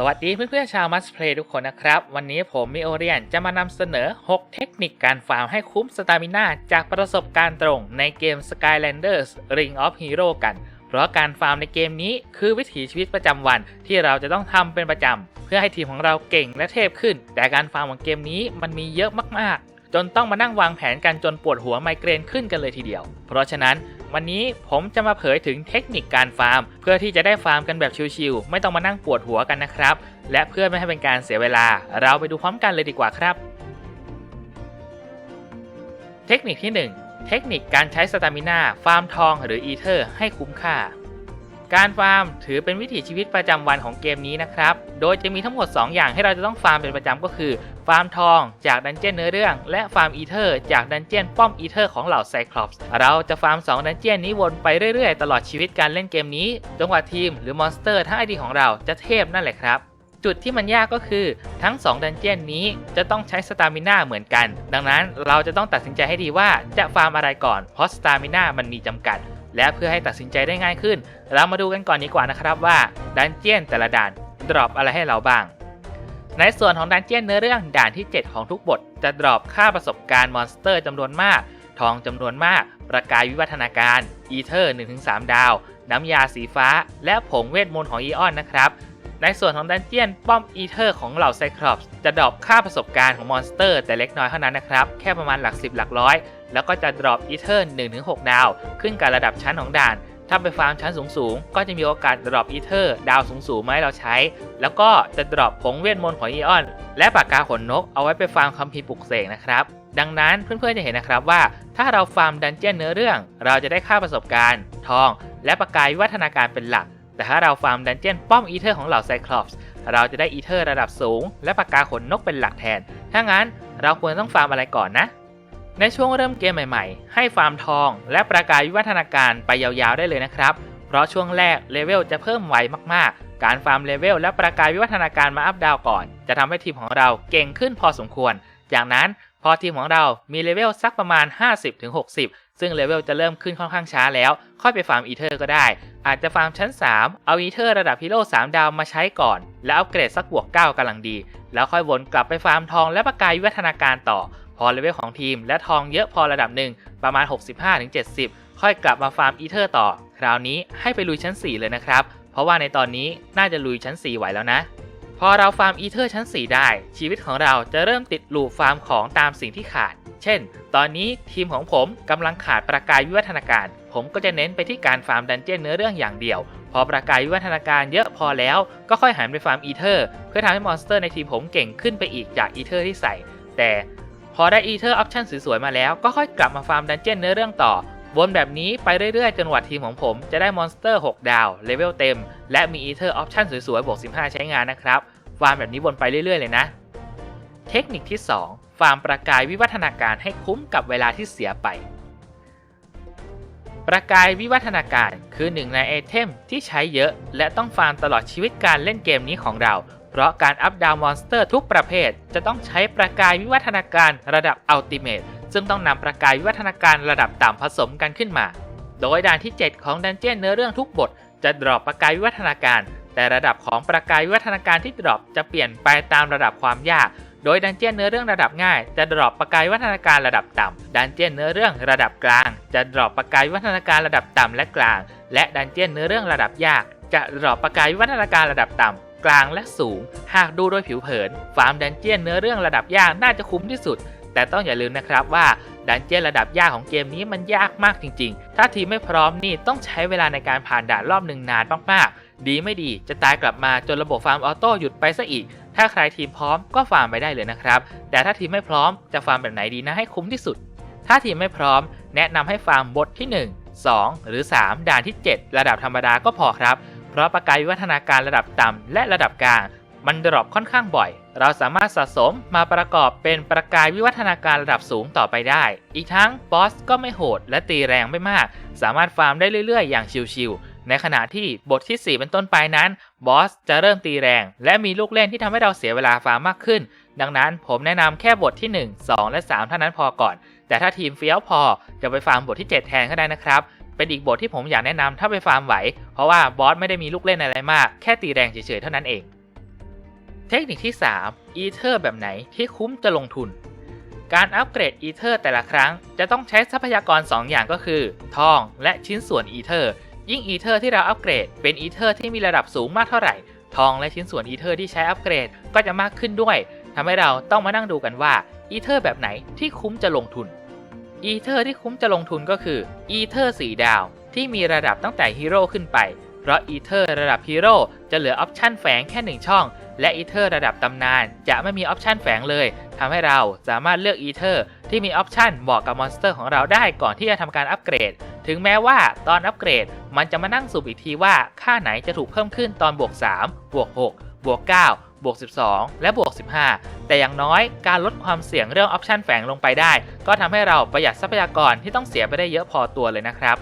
สวัสดีเพื่อนๆชาวมัสเพลย์ทุกคนนะครับ วันนี้ผมมิโอเรียนจะมานำเสนอ 6 เทคนิคการฟาร์มให้คุ้มสตามิน่าจากประสบการณ์ตรงในเกม Skylanders Ring of Hero กัน เพราะการฟาร์มในเกมนี้คือวิถีชีวิตประจำวันที่เราจะต้องทำเป็นประจำ เพื่อให้ทีมของเราเก่งและเทพขึ้น แต่การฟาร์มของเกมนี้มันมีเยอะมากๆ จนต้องมานั่งวางแผนกันจนปวดหัวไมเกรนขึ้นกันเลยทีเดียว เพราะฉะนั้น วันนี้ผมจะมาเผยถึงเทคนิคการฟาร์ม เพื่อที่จะได้ฟาร์มกันแบบชิวๆไม่ต้องมานั่งปวดหัวกันนะครับ และเพื่อไม่ให้เป็นการเสียเวลา เราไปดูพร้อมกันเลยดีกว่าครับ เทคนิคที่ 1 เทคนิคการใช้สตามิน่าฟาร์มทองหรืออีเทอร์ให้คุ้มค่า การฟาร์มถือเป็นวิถีชีวิตประจำวันของเกมนี้นะครับ โดยจะมีทั้งหมด 2 อย่างให้เราจะต้องฟาร์มเป็นประจำก็คือ ฟาร์มทองจากดันเจี้ยนเนื้อเรื่อง และฟาร์มอีเทอร์จากดันเจี้ยนป้อมอีเทอร์ของเหล่าไซคลอปส์เราจะฟาร์ม 2 ดันเจี้ยนนี้วนไปเรื่อยๆ ตลอดชีวิตการเล่นเกมนี้จนกว่าทีมหรือมอนสเตอร์ทั้งไอดีของเราจะเทพนั่นแหละครับจุดที่มันยากก็คือทั้ง 2 ดันเจี้ยนนี้จะต้องใช้สตามิน่าเหมือนกัน ดังนั้นเราจะต้องตัดสินใจให้ดีว่าจะฟาร์มอะไรก่อน เพราะสตามิน่ามันมีจำกัด และเพื่อให้ตัดสินใจได้ง่ายขึ้น เรามาดูกันก่อนดีกว่านะครับว่าดันเจี้ยนแต่ละด่านดรอปอะไรให้เราบ้าง ในส่วนของดันเจี้ยนเนื้อเรื่องด่านที่ 7 ของทุกบท จะดรอปค่าประสบการณ์มอนสเตอร์จำนวนมาก ทองจำนวนมาก ประกายวิวัฒนาการ อีเทอร์ 1-3 ดาว น้ำยาสีฟ้า และผงเวทมนต์ของอีออนนะครับในส่วนของดันเจียนป้อมอีเทอร์ของเหล่าไซคลอปส์จะดรอปค่าประสบการณ์ของมอนสเตอร์ แต่เล็กน้อยเท่านั้นนะครับ แค่ประมาณหลัก10หลักร้อย แล้วก็จะดรอปอีเทอร์1-6 ดาว ขึ้นกับระดับชั้นของด่าน ถ้าไปฟาร์มชั้นสูงๆ ก็จะมีโอกาสดรอปอีเทอร์ดาวสูงๆมาให้เราใช้ แล้วก็จะดรอปผงเวทมนต์ของอีออน และปากกาขนนกเอาไว้ไปฟาร์มคัมภีร์ปลุกเสกนะครับ ดังนั้นเพื่อนๆจะเห็นนะครับว่า ถ้าเราฟาร์มดันเจียนเนื้อเรื่อง เราจะได้ค่าประสบการณ์ ทอง และประกายวิวัฒนาการเป็นหลัก แต่ถ้าเราฟาร์มดันเจียนป้อมอีเทอร์ของเหล่าไซคลอปส์เราจะได้อีเทอร์ระดับสูง และปากกาขนนกเป็นหลักแทน ถ้างั้นเราควรต้องฟาร์มอะไรก่อนนะ ในช่วงเริ่มเกมใหม่ๆ ให้ฟาร์มทอง และประกายวิวัฒนาการไปยาวๆได้เลยนะครับ เพราะช่วงแรกเลเวลจะเพิ่มไวมากๆ การฟาร์มเลเวลและประกายวิวัฒนาการมาอัพดาวก่อน จะทำให้ทีมของเราเก่งขึ้นพอสมควร จากนั้นพอทีมของเรามีเลเวลสักประมาณ 50-60 ซึ่งเลเวลจะเริ่มขึ้นค่อนข้างช้าแล้ว ค่อยไปฟาร์มอีเทอร์ก็ได้ อาจจะฟาร์มชั้น 3 เอาอีเทอร์ระดับฮีโร่3 ดาวมาใช้ก่อน แล้วอัปเกรดสักบวก 9กำลังดี แล้วค่อยวนกลับไปฟาร์มทองและประกายวิวัฒนาการต่อ พอเลเวลของทีม และทองเยอะพอระดับหนึ่งประมาณ 65-70 ค่อยกลับมาฟาร์มอีเทอร์ต่อ คราวนี้ให้ไปลุยชั้น 4 เลยนะครับ เพราะว่าในตอนนี้น่าจะลุยชั้น 4 ไหวแล้วนะ พอเราฟาร์มอีเทอร์ชั้น 4 ได้ ชีวิตของเราจะเริ่มติดลูปฟาร์มของตามสิ่งที่ขาด เช่น ตอนนี้ทีมของผมกำลังขาดประกายวิวัฒนาการ ผมก็จะเน้นไปที่การฟาร์มดันเจี้ยนเนื้อเรื่องอย่างเดียวพอประกายวิวัฒนาการเยอะพอแล้วก็ค่อยหันไปฟาร์มอีเทอร์ เพื่อทำให้มอนสเตอร์ในทีมผมเก่งขึ้นไปอีกจากอีเทอร์ที่ใส่ แต่ พอได้อีเทอร์ออปชั่นสวยๆมาแล้วก็ค่อยกลับมาฟาร์มดันเจี้ยนเนื้อเรื่องต่อ วนแบบนี้ไปเรื่อยๆ จนกว่าทีมของผมจะได้มอนสเตอร์ 6 ดาว เลเวลเต็ม และมีอีเทอร์ออปชั่นสวยๆ บวก 15 ใช้งานนะครับ ฟาร์มแบบนี้วนไปเรื่อยๆ เลยนะ เทคนิคที่ 2 ฟาร์มประกายวิวัฒนาการให้คุ้มกับเวลาที่เสียไป ประกายวิวัฒนาการคือหนึ่งในไอเทมที่ใช้เยอะ และต้องฟาร์มตลอดชีวิตการเล่นเกมนี้ของเรา เพราะการอัพดาวมอนสเตอร์ทุกประเภท จะต้องใช้ประกายวิวัฒนาการระดับอัลติเมทซึ่งต้องนำประกายวิวัฒนาการระดับต่ำผสมกันขึ้นมา โดยด่านที่ 7 ของดันเจี้ยนเนื้อเรื่องทุกบท จะดรอปประกายวิวัฒนาการ แต่ระดับของประกายวิวัฒนาการที่ดรอปจะเปลี่ยนไปตามระดับความยาก โดยดันเจียนเนื้อเรื่องระดับง่าย จะดรอปประกายวิวัฒนาการระดับต่ำดันเจียนเนื้อเรื่องระดับกลาง จะดรอปประกายวิวัฒนาการระดับต่ำและกลาง และดันเจียนเนื้อเรื่องระดับยาก จะดรอปประกายวิวัฒนาการระดับต่ำ กลางและสูง หากดูโดยผิวเผิน ฟาร์มดันเจียนเนื้อเรื่องระดับยากน่าจะคุ้มที่สุด แต่ต้องอย่าลืมนะครับว่าดันเจียนระดับยากของเกมนี้มันยากมากจริง ๆ ถ้าทีมไม่พร้อมนี่ต้องใช้เวลาในการผ่านด่านรอบหนึ่งนานมากๆ ดีไม่ดีจะตายกลับมาจนระบบฟาร์มออโต้หยุดไปซะอีก ถ้าใครทีมพร้อมก็ฟาร์มไปได้เลยนะครับ แต่ถ้าทีมไม่พร้อมจะฟาร์มแบบไหนดีนะให้คุ้มที่สุด ถ้าทีมไม่พร้อม แนะนำให้ฟาร์มบทที่ 1 2 หรือ 3 ด่านที่ 7 ระดับธรรมดาก็พอครับ ราะประกายวิวัฒนาการระดับต่ำและระดับกลาง มันดรอปค่อนข้างบ่อย เราสามารถสะสมมาประกอบเป็นประกายวิวัฒนาการระดับสูงต่อไปได้ อีกทั้งบอสก็ไม่โหดและตีแรงไม่มาก สามารถฟาร์มได้เรื่อยๆ อย่างชิวๆ ในขณะที่บทที่ 4 เป็นต้นไปนั้น บอสจะเริ่มตีแรง และมีลูกเล่นที่ทำให้เราเสียเวลาฟาร์มมากขึ้น ดังนั้นผมแนะนำแค่บทที่ 1 2 และ 3 เท่านั้นพอก่อน แต่ถ้าทีมเฟี้ยวพอจะไปฟาร์มบทที่ 7 แทนก็ได้นะครับ เป็นอีกบทที่ผมอยากแนะนำถ้าไปฟาร์มไหว เพราะว่าบอสไม่ได้มีลูกเล่นอะไรมาก แค่ตีแรงเฉยๆเท่านั้นเอง เทคนิคที่ 3 อีเทอร์แบบไหนที่คุ้มจะลงทุน การอัปเกรดอีเทอร์แต่ละครั้ง จะต้องใช้ทรัพยากร 2 อย่างก็คือ ทอง และชิ้นส่วนอีเทอร์ ยิ่งอีเทอร์ที่เราอัปเกรด เป็นอีเทอร์ที่มีระดับสูงมากเท่าไหร่ ทองและชิ้นส่วนอีเทอร์ที่ใช้อัปเกรดก็จะมากขึ้นด้วยทำให้เราต้องมานั่งดูกันว่าอีเทอร์แบบไหนที่คุ้มจะลงทุน อีเทอร์ที่คุ้มจะลงทุนก็คืออีเทอร์สีดาว ที่มีระดับตั้งแต่ฮีโร่ขึ้นไป เพราะอีเทอร์ระดับฮีโร่จะเหลือออปชั่นแฝงแค่ 1 ช่อง และอีเทอร์ระดับตำนาน จะไม่มีออปชั่นแฝงเลยทำให้เราสามารถเลือกอีเทอร์ที่มีออปชั่นเหมาะกับมอนสเตอร์ของเราได้ก่อนที่จะทำการอัปเกรด ถึงแม้ว่าตอนอัปเกรดมันจะมานั่งสุ่มอีกทีว่าค่าไหนจะถูกเพิ่มขึ้นตอนบวก 3 บวก 6 บวก 9 บวก 12 และบวก 15 แต่อย่างน้อยการลดความเสี่ยงเรื่องออปชันแฝงลงไปได้ ก็ทำให้เราประหยัดทรัพยากรที่ต้องเสียไปได้เยอะพอตัวเลยนะครับ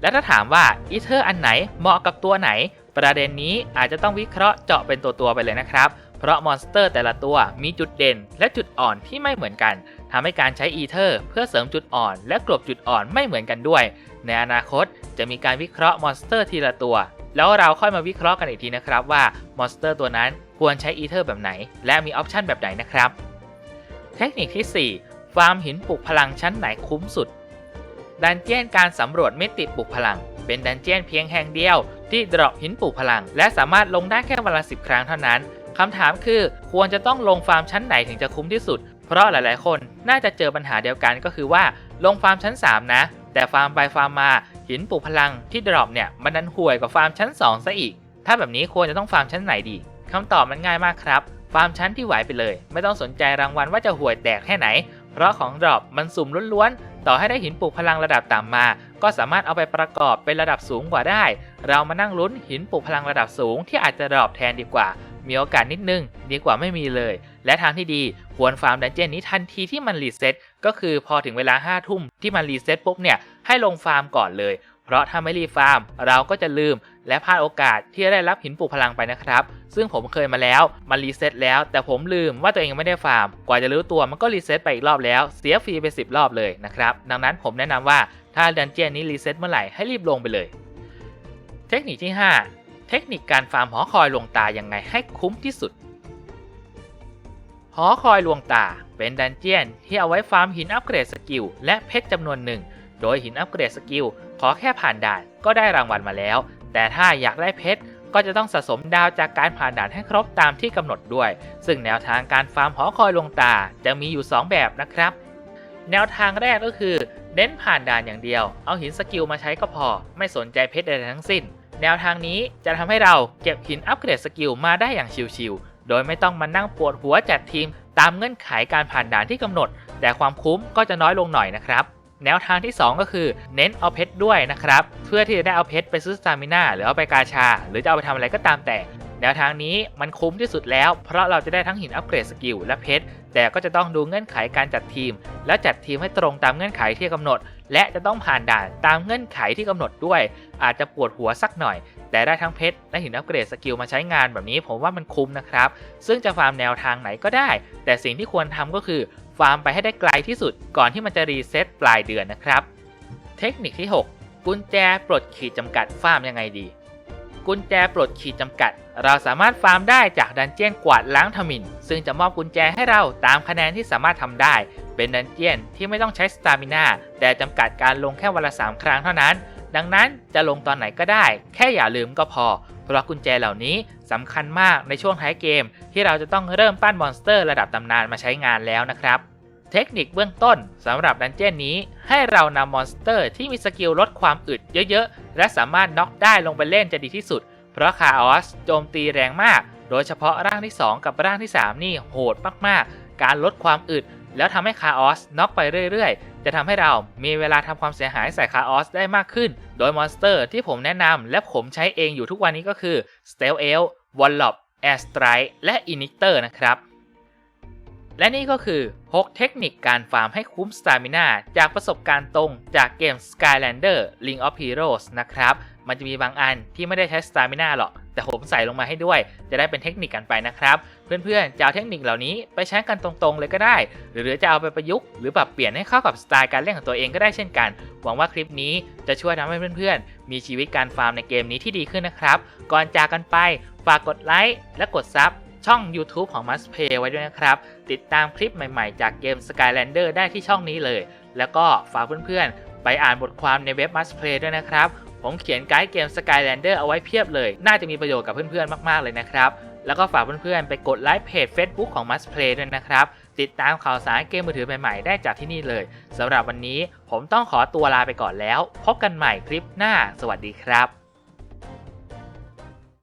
และถ้าถามว่าอีเทอร์อันไหนเหมาะกับตัวไหน ประเด็นนี้อาจจะต้องวิเคราะห์เจาะเป็นตัวๆไปเลยนะครับ เพราะมอนสเตอร์แต่ละตัวมีจุดเด่น และจุดอ่อนที่ไม่เหมือนกันทำให้การใช้อีเทอร์เพื่อเสริมจุดอ่อน และกลบจุดอ่อนไม่เหมือนกันด้วย ในอนาคตจะมีการวิเคราะห์มอนสเตอร์ทีละตัว แล้วเราค่อยมาวิเคราะห์กันอีกทีนะครับว่ามอนสเตอร์ตัวนั้นควรใช้อีเทอร์แบบไหน และมีออปชันแบบไหนนะครับ เทคนิคที่ 4 ฟาร์มหินปลุกพลังชั้นไหนคุ้มสุด ดันเจียนการสำรวจมิติปลุกพลัง เป็นดันเจียนเพียงแห่งเดียวที่ดรอปหินปลุกพลัง และสามารถลงได้แค่วันละสิบครั้งเท่านั้นคำถามคือควรจะต้องลงฟาร์มชั้นไหนถึงจะคุ้มที่สุด เพราะหลายๆ คนน่าจะเจอปัญหาเดียวกันก็คือว่าลงฟาร์มชั้น 3 นะ แต่ฟาร์มไปฟาร์มมาหินปลุกพลังที่ดรอปเนี่ยมันดันห่วยกว่าฟาร์มชั้น 2 ซะอีก ถ้าแบบนี้ควรจะต้องฟาร์มชั้นไหนดีคำตอบมันง่ายมากครับ ฟาร์มชั้นที่ไหวไปเลย ไม่ต้องสนใจรางวัลว่าจะห่วยแตกแค่ไหน เพราะของดรอปมันสุ่มล้วนๆ ต่อให้ได้หินปลูกพลังระดับต่ำมา ก็สามารถเอาไปประกอบเป็นระดับสูงกว่าได้ เรามานั่งลุ้นหินปลูกพลังระดับสูงที่อาจจะดรอปแทนดีกว่า มีโอกาสนิดนึง ดีกว่าไม่มีเลย และทางที่ดีควรฟาร์มดันเจี้ยนนี้ทันทีที่มันรีเซ็ต ก็คือพอถึงเวลา5้าทุ่มที่มันรีเซ็ตปุ๊บเนี่ยให้ลงฟาร์มก่อนเลย เพราะถ้าไม่รีฟาร์ม เราก็จะลืมและพลาดโอกาสที่จะได้รับหินปลูกพลังไปนะครับ ซึ่งผมเคยมาแล้วมันรีเซ็ตแล้ว แต่ผมลืมว่าตัวเองยังไม่ได้ฟาร์ม กว่าจะรู้ตัวมันก็รีเซ็ตไปอีกรอบแล้ว เสียฟรีไป 10 รอบเลยนะครับ ดังนั้นผมแนะนำว่าถ้าดันเจียนนี้รีเซ็ตเมื่อไหร่ให้รีบลงไปเลย เทคนิคที่ 5 เทคนิคการฟาร์มหอคอยลงตายังไงให้คุ้มที่สุด อคอยลวงตา เป็นดันเจียนที่เอาไว้ฟาร์มหินอัปเกรดสกิลและเพชรจำนวนหนึ่ง โดยหินอัปเกรดสกิลขอแค่ผ่านด่านก็ได้รางวัลมาแล้ว แต่ถ้าอยากได้เพชรก็จะต้องสะสมดาวจากการผ่านด่านให้ครบตามที่กำหนดด้วย ซึ่งแนวทางการฟาร์มหอคอยลวงตาจะมีอยู่ 2 แบบนะครับ แนวทางแรกก็คือเน้นผ่านด่านอย่างเดียว เอาหินสกิลมาใช้ก็พอ ไม่สนใจเพชรใดๆทั้งสิ้น แนวทางนี้จะทำให้เราเก็บหินอัปเกรดสกิลมาได้อย่างชิวๆ โดยไม่ต้องมานั่งปวดหัวจัดทีม ตามเงื่อนไขการผ่านด่านที่กำหนด แต่ความคุ้มก็จะน้อยลงหน่อยนะครับ แนวทางที่ 2 ก็คือเน้นเอาเพชรด้วยนะครับ เพื่อที่จะได้เอาเพชรไปซื้อสตามิน่าหรือเอาไปกาชา หรือจะเอาไปทำอะไรก็ตามแต่ แนวทางนี้มันคุ้มที่สุดแล้ว เพราะเราจะได้ทั้งหินอัปเกรดสกิลและเพชรแต่ก็จะต้องดูเงื่อนไขการจัดทีม แล้วจัดทีมให้ตรงตามเงื่อนไขที่กำหนด และจะต้องผ่านด่านตามเงื่อนไขที่กำหนดด้วย อาจจะปวดหัวสักหน่อย แต่ได้ทั้งเพชรและหินอัปเกรดสกิลมาใช้งานแบบนี้ผมว่ามันคุ้มนะครับ ซึ่งจะฟาร์มแนวทางไหนก็ได้ แต่สิ่งที่ควรทำก็คือฟาร์มไปให้ได้ไกลที่สุดก่อนที่มันจะรีเซ็ตปลายเดือนนะครับ เทคนิคที่ 6 กุญแจปลดขีดจำกัดฟาร์มยังไงดี กุญแจปลดขีดจำกัด เราสามารถฟาร์มได้จากดันเจี้ยนกวาดล้างทมิน ซึ่งจะมอบกุญแจให้เราตามคะแนนที่สามารถทำได้ เป็นดันเจียนที่ไม่ต้องใช้สตามิน่าแต่จำกัดการลงแค่วันละ 3 ครั้งเท่านั้น ดังนั้นจะลงตอนไหนก็ได้ แค่อย่าลืมก็พอ เพราะกุญแจเหล่านี้สำคัญมากในช่วงท้ายเกม ที่เราจะต้องเริ่มปั้นมอนสเตอร์ระดับตำนานมาใช้งานแล้วนะครับ เทคนิคเบื้องต้นสำหรับดันเจี้ยนนี้ ให้เรานำมอนสเตอร์ที่มีสกิลลดความอึดเยอะๆ และสามารถน็อกได้ลงไปเล่นจะดีที่สุด เพราะคาออสโจมตีแรงมาก โดยเฉพาะร่างที่ 2 กับร่างที่ 3 นี่โหดมากๆ การลดความอึด แล้วทำให้คาออสน็อกไปเรื่อยๆ จะทำให้เรามีเวลาทำความเสียหายใส่คาออสได้มากขึ้น โดยมอนสเตอร์ที่ผมแนะนำและผมใช้เองอยู่ทุกวันนี้ก็คือ s t e l e l w a l l o p Air Strike และ Inhibitor นะครับ และนี่ก็คือ 6 เทคนิคการฟาร์มให้คุ้มสตามินาจากประสบการณ์ตรงจากเกม Skylander Ring of Heroes นะครับ มันจะมีบางอันที่ไม่ได้ใช้สตามินาหรอก แต่ผมใส่ลงมาให้ด้วย จะได้เป็นเทคนิคกันไปนะครับ เพื่อนๆจะเอาเทคนิคเหล่านี้ไปใช้กันตรงๆเลยก็ได้ หรือจะเอาไปประยุกต์หรือปรับเปลี่ยนให้เข้ากับสไตล์การเล่นของตัวเองก็ได้เช่นกัน หวังว่าคลิปนี้จะช่วยทำให้เพื่อนๆ มีชีวิตการฟาร์มในเกมนี้ที่ดีขึ้นนะครับ ก่อนจากกันไปฝากกดไลค์และกดซับช่อง YouTube ของ Must Play ไว้ด้วยนะครับ ติดตามคลิปใหม่ๆ จากเกม Skylander ได้ที่ช่องนี้เลย แล้วก็ฝากเพื่อนๆ ไปอ่านบทความในเว็บ Must Play ด้วยนะครับ ผมเขียนไกด์เกม Skylander เอาไว้เพียบเลย น่าจะมีประโยชน์กับเพื่อนๆ มากๆ เลยนะครับ แล้วก็ฝากเพื่อนๆ ไปกดไลค์เพจ Facebook ของ Must Play ด้วยนะครับ ติดตามข่าวสารเกมมือถือใหม่ๆ ได้จากที่นี่เลยสำหรับวันนี้ผมต้องขอตัวลาไปก่อนแล้ว พบกันใหม่คลิปหน้า สวัสดีครับ